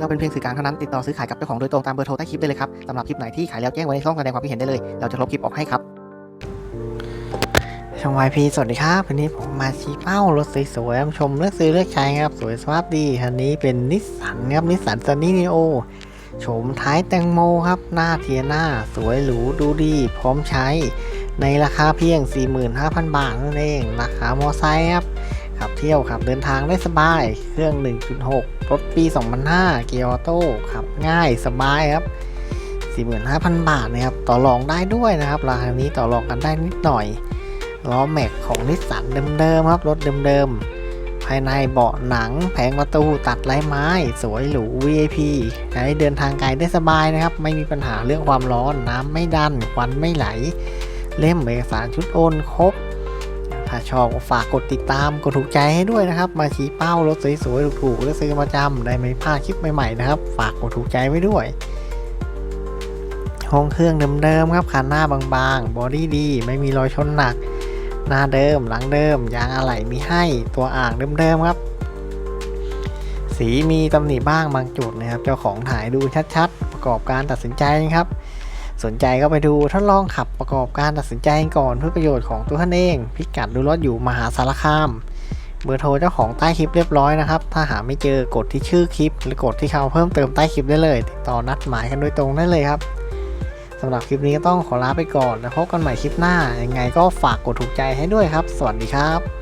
เราเป็นเพียงสื่อกลางเท่านั้นติดต่อซื้อขายกับเจ้าของโดยตรงตามเบอร์โทรใต้คลิปได้เลยครับสำหรับคลิปไหนที่ขายแล้วแจ้งไว้ในช่องแสดงความคิดเห็นได้เลย เราจะลบคลิปออกให้ครับช่องวายพีสวัสดีครับ วันนี้ผมมาชี้เป้ารถสวยๆชมเลือกซื้อเลือกใช้ครับ สวยสภาพดีคันนี้เป็นนิสสันครับนิสสันซันนี่นีโอโฉมท้ายแตงโมครับ หน้าเทียน้าสวยหรูดูดี พร้อมใช้ในราคาเพียง 45,000 บาทนั่นเองราคามอไซค์ครับ ขับเที่ยวขับเดินทางได้สบาย เครื่อง 1.6 รถปี 2005 เกียร์ออโต้ขับง่ายสบายครับ 45,000 บาทนะครับ ต่อรองได้ด้วยนะครับ ราคานี้ต่อรองกันได้นิดหน่อย ล้อแม็กของนิสสันเดิมๆครับ รถเดิมๆ ภายในเบาะหนัง แผงประตูตัดลายไม้ สวยหรู VIP ใช้เดินทางไกลได้สบายนะครับ ไม่มีปัญหาเรื่องความร้อน น้ำไม่ดัน ควันไม่ไหล เล่มเอกสารชุดโอนครบ ถ้าชอบก็ฝากกดติดตามกดถูกใจให้ด้วยนะครับ มาชี้เป้ารถสวยๆถูกๆและซื้อประจำได้ไม่พลาดคลิปใหม่ๆนะครับ ฝากกดถูกใจไว้ด้วยห้องเครื่องเดิมๆครับคันหน้าบางๆ บอดี้ดี ไม่มีรอยชนหนัก หน้าเดิม หลังเดิม ยางอะไหล่มีให้ ตัวอ่างเดิมๆครับ สีมีตำหนิบ้างบางจุดนะครับ เจ้าของถ่ายดูชัดๆ ประกอบการตัดสินใจนะครับ สนใจก็ไปดูทดลองขับประกอบการตัดสินใจก่อนเพื่อประโยชน์ของตัวท่านเอง พิกัดดูรถอยู่มหาสารคาม เบอร์โทรเจ้าของใต้คลิปเรียบร้อยนะครับ ถ้าหาไม่เจอกดที่ชื่อคลิป หรือกดที่เขาเพิ่มเติมใต้คลิปได้เลย ติดต่อนัดหมายกันโดยตรงได้เลยครับสำหรับคลิปนี้ก็ต้องขอลาไปก่อนแล้วพบกันใหม่คลิปหน้า ยังไงก็ฝากกดถูกใจให้ด้วยครับ สวัสดีครับ